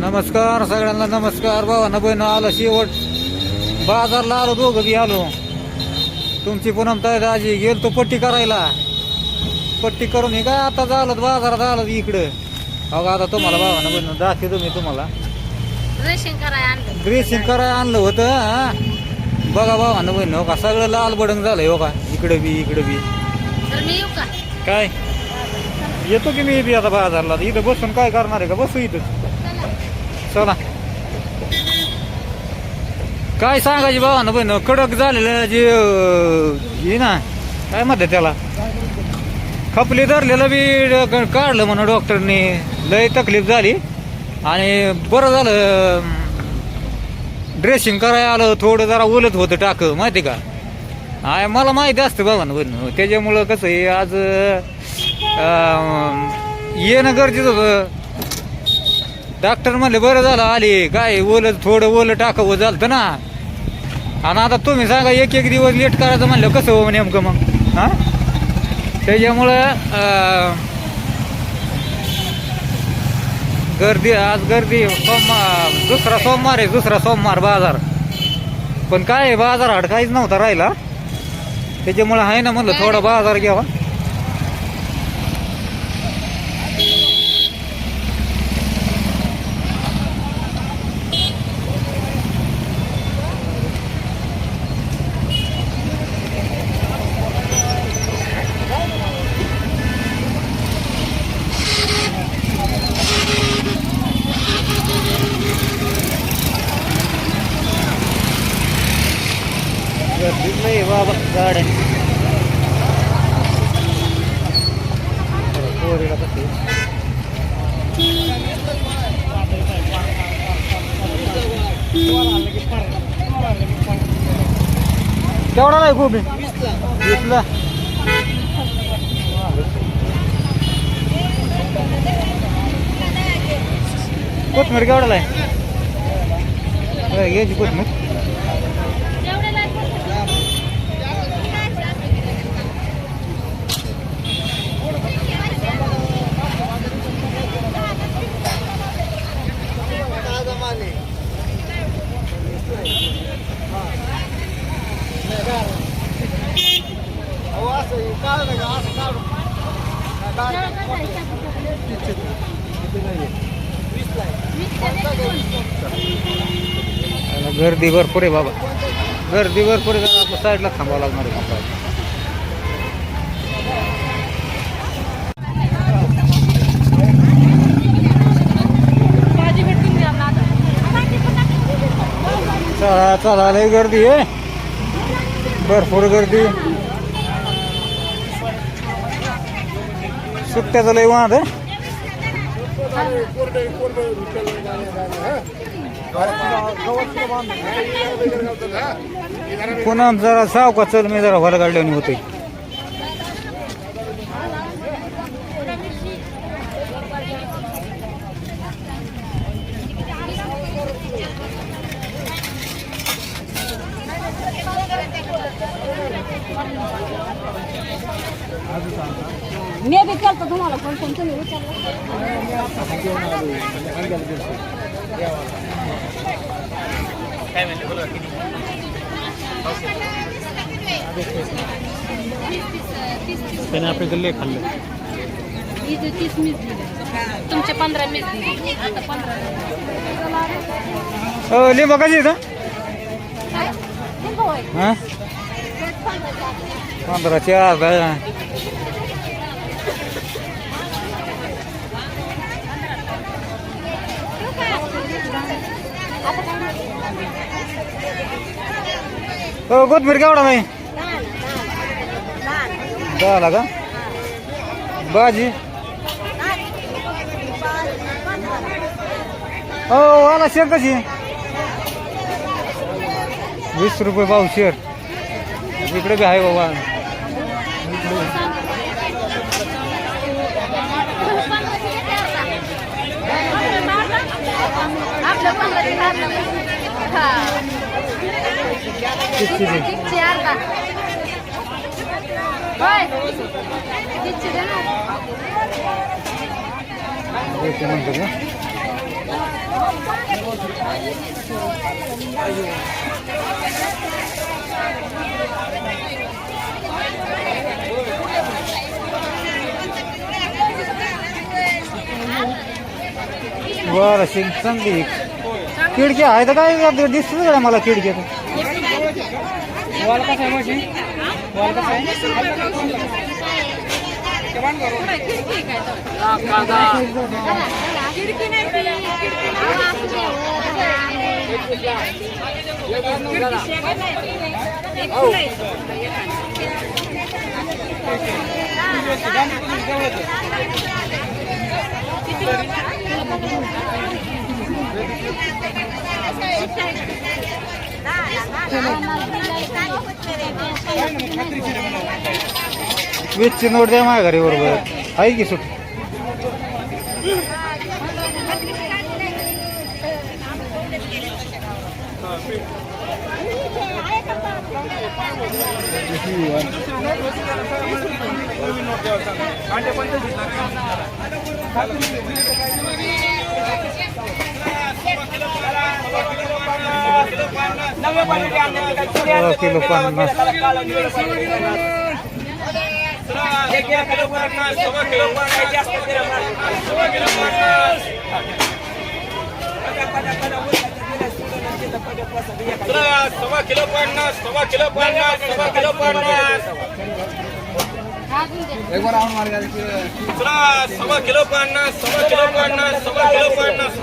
नमस्कार सगळ्यांना नमस्कार. भावांना बहिण आलं शेवट. बाजारला आलो दोघं बी आलो. तुमची पुनम दाजी गेलतो पट्टी करायला. पट्टी करून हे काय आता झालं बाजारात आलं इकडं. अहो आता तुम्हाला भावांना बहिण दाखवतो मी तुम्हाला. ड्रेसिंग करायला आणलं. ड्रेसिंग करायला आणलं होतं हा. बघा भावांना बहिण हो का? सगळं लाल बडंग झालंय हो का? इकडं बी इकडं बी. काय? येतो की मी बी आता बाजारला? इथं बसून काय करणार आहे का? बसू इथं चला. काय सांगायची बाबा ना बहिण? कडक झालेलं जे हे ना. काय म्हणते त्याला? खपली धरलेलं बी काढलं म्हणून डॉक्टरनी. लय तकलीफ झाली. आणि बरं झालं ड्रेसिंग करायला आलं थोडं जरा ओलत होतं टाक माहिती का? आय मला माहिती असतं बाबा ना बहिण. त्याच्यामुळं कसं आहे आज येणं गरजेचं होतं. डॉक्टर म्हणले बरं झालं आले. काय ओलं थोडं ओलं टाकावं झालं ना. आणि आता तुम्ही सांगा एक एक दिवस लेट करायचं म्हणलं कसं हो नेमकं मग? हां? त्याच्यामुळं गर्दी आज गर्दी सोमवार दुसरा सोमवार आहे दुसरा सोमवार बाजार. पण काय आहे, बाजार हाट काहीच नव्हता राहिला. त्याच्यामुळं आहे ना म्हणलं थोडा बाजार घ्यावा गर्दीच नाही बाबा गाड्या पोरीला कसं आहे? केवढा नाही गोबी? वीसला. कोथमीर केवढा आहे? घ्यायची कोथमीर आणि गर्दी भरपूर आहे बाबा गर्दी भरपूर आहे जरा आपल्या साईडला थांबावं लागणार आहे. थांबायला. चला चला लय गर्दी आहे. भरपूर गर्दी. सुट्ट्याचं लय वाद आहे. पुन्हा जरा सावका चल मी जरा व्हायला काढल्याने होते मी बी केलं तुम्हाला फोन फोन तुम्ही उचलला त्याने आपले गल्ले खाल्ले. इथे तीस मीच दिले. तुमचे पंधरा मीच दिले. आता पंधरा लिंबा कशी इथं. हां पंधराचे अर्धा. हो कोथमीर केवढा नाही? दहाला का? भाजी? हो आला शेर कशी? वीस रुपये भाऊ शेर. इकडे बी आहे बाबा. आपलं बरं शिंग चांगली. खिडकी आहे तर काय आपल्याला दिसतं मला खिडकी वाल कसं आहे मावशी वाल कसं आहे वीसची नोट द्या माझ्या घरी बरोबर आहे की सुट Thank you. किलो पन्नास सव्वा किलो पन्नास सव्वा किलो पन्नास सव्वा किलो पन्नास. एक बार राऊंड सव्वा किलो पन्नास सव्वा किलो पन्नास सव्वा किलो पन्नास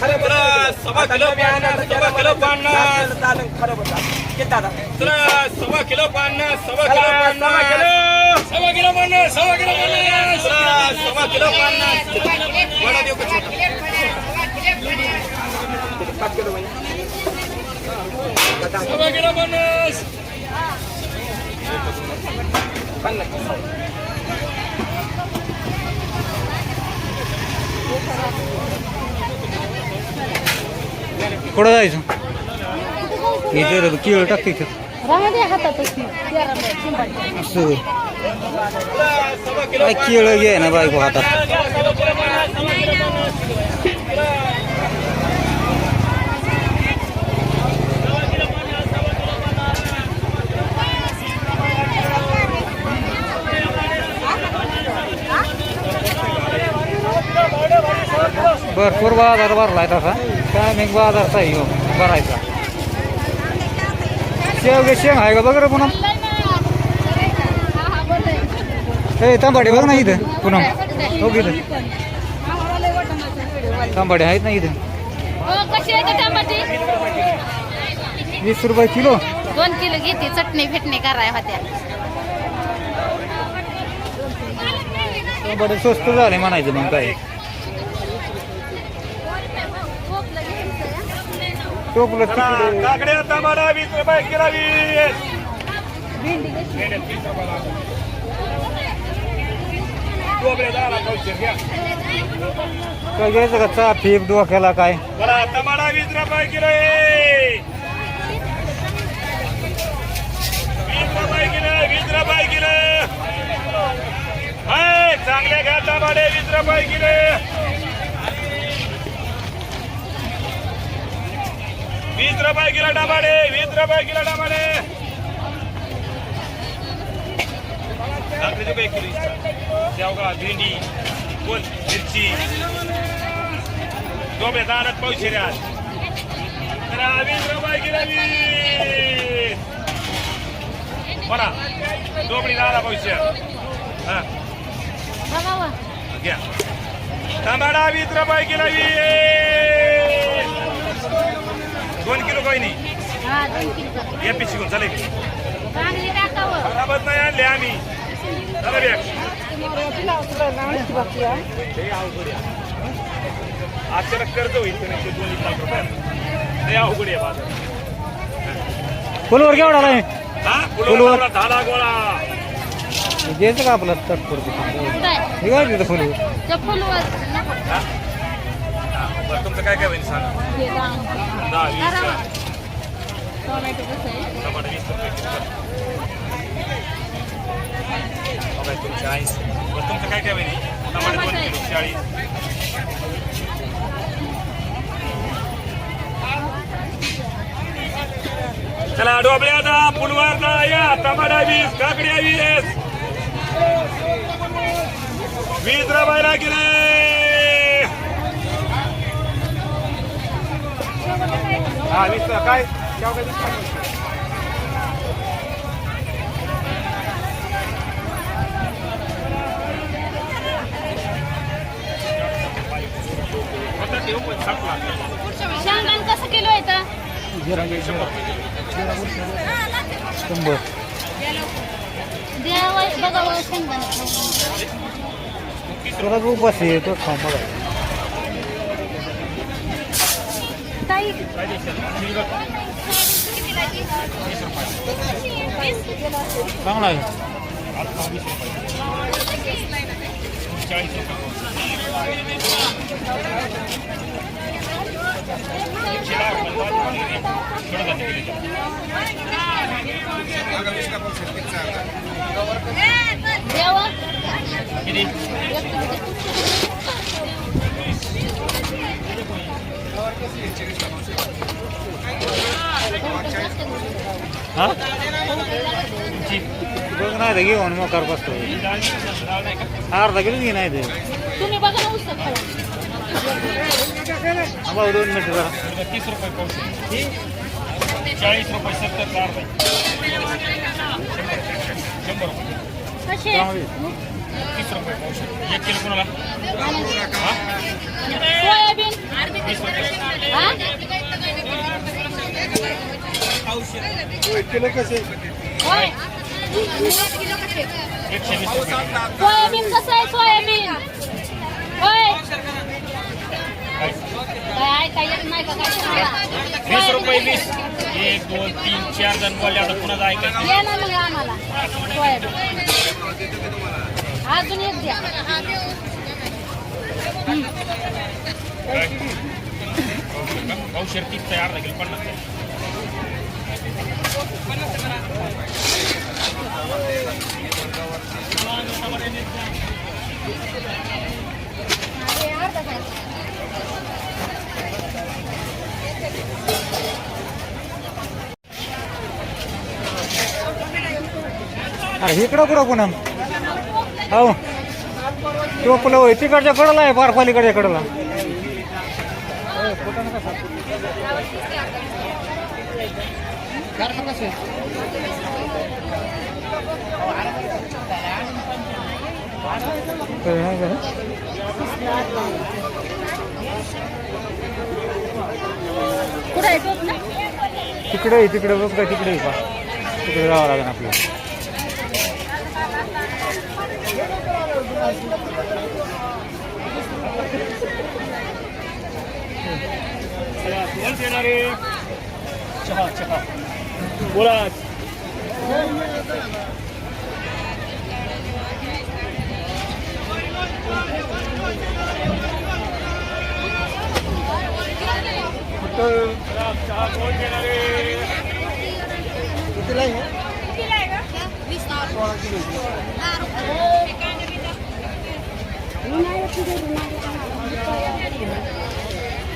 चला सव्वा किलो पन्नास सव्वा किलो पन्नास चला सव्वा किलो पन्नास सव्वा किलो पन्नास सव्वा किलो पन्नास सव्वा किलो पन्नास सव्वा किलो पन्नास वडा देऊ का छोटा? सव्वा किलो पन्नास कुठं जायचं? इथे किळ टाकते इथं. काय केळ घे ना बायको हातात. भरपूर बाजार भरलाय तसा. टायमिंग बाजारचा आहे ह्यो भरायचा. शेवगे शेंग आहे का? बघ रे पुन्हा. हा, हा, तांबाडे बघ ना इथं पुन्हा. हो इथं. तांबाडे आहेत ना इथं. हो, आहे वीस रुपये किलो. दोन किलो घेते चटणी फेटणी कराय होत्या. तांबाडे स्वस्त झाले म्हणायचं मग काय. टोपलं किती काकड्या टमाटा वीस रुपये किलो वीस. काय घ्यायचं का चहा फेप डोक्याला काय? बरं टमाटा वीस रुपये किलो. वीस रुपये किलो वीस रुपये किलो. हाय, चांगले घ्या टमाटे वीस रुपये किलो. वीस रुपये किलो टमाटे वीस रुपये किलो टमाटे रुपये किलो शेवगा भेंडी कोल मिरची. दोबे दारात पावशे आज तर वीस रुपये किलो वीस बोला दोबडी दारा पावशे हा. घ्या. टमाटा वीस रुपये किलो वीस दोन किलो काही नाही. हा या पिशी घेऊन चालेल खराबच नाही आणले आम्ही. चला बॅग अचानक कर्ज होईल तर ते दोन एक लाख रुपये. लय अवघड आहे बाजार. फुलवर केवढा आहे हा? फुलवर. फुलवर. झाला गोळा घ्यायचं का आपलं हे काय तिथं फुलवर? बरं तुमचं काय काय होईल सांगा. हे दहा वीस चाळीस. टोमॅटो वीस रुपये तुमचे ऐंशी बरं तुमचं काय काय होईल? टमाटर दोन किलो चाळीस. चला डोबल्या दहा पुलवार दहा या टमाटा वीस काकड्या वीस. वीस रुपयाला किलो हा वीस काय? वीस? शेंगदाण कसं किलो शंभर. द्या बघा बघा शेंगदाण उपास आहे तो खाऊ बघा ताई. चांगला आहे. किती? बघ नाही तर घेऊन मग कर बसतो. अर्धा किलो घे नाही ते. तुम्ही बघा ना उसक आम्हाला दोन मिनिटं जरा. तीस रुपये पावशे. चाळीस रुपये सत्तर चार शंभर रुपये. तीस रुपये पावशे एक किलो कोणाला? सोयाबीन. वीस हा एकशे वीस कसं आहे सोयाबीन? वीस रुपये वीस. एक दोन तीन चार जण बोलले आता कुणाला ऐकायचं? अजून एक द्या. पावशेर तयार लागेल अर्धा पन्नास अरे इकडं कुठं पुन्हा हो. टोपलं होय? तिकडच्या कडला आहे फार पलीकडच्या कडला ना तिकडे तिकडे बघ का तिकडे तिकडे जावं लागेल आपल्याला. कोण देणार आहे चहा चहा बोला. चहा कोण देणार आहे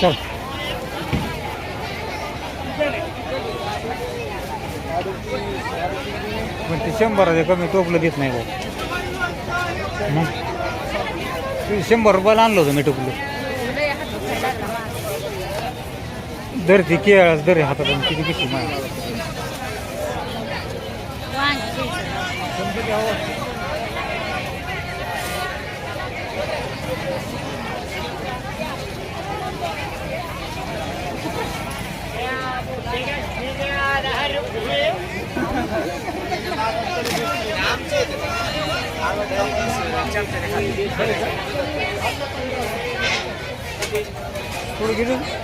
चल. पण ते शंभराचे कमी टोपलं देत नाही भाऊ. मग? ते शंभर रुपयाला आणलं होतं मी टोपलं. दर ती केळाच दर हातात किती किती माहिती थोडं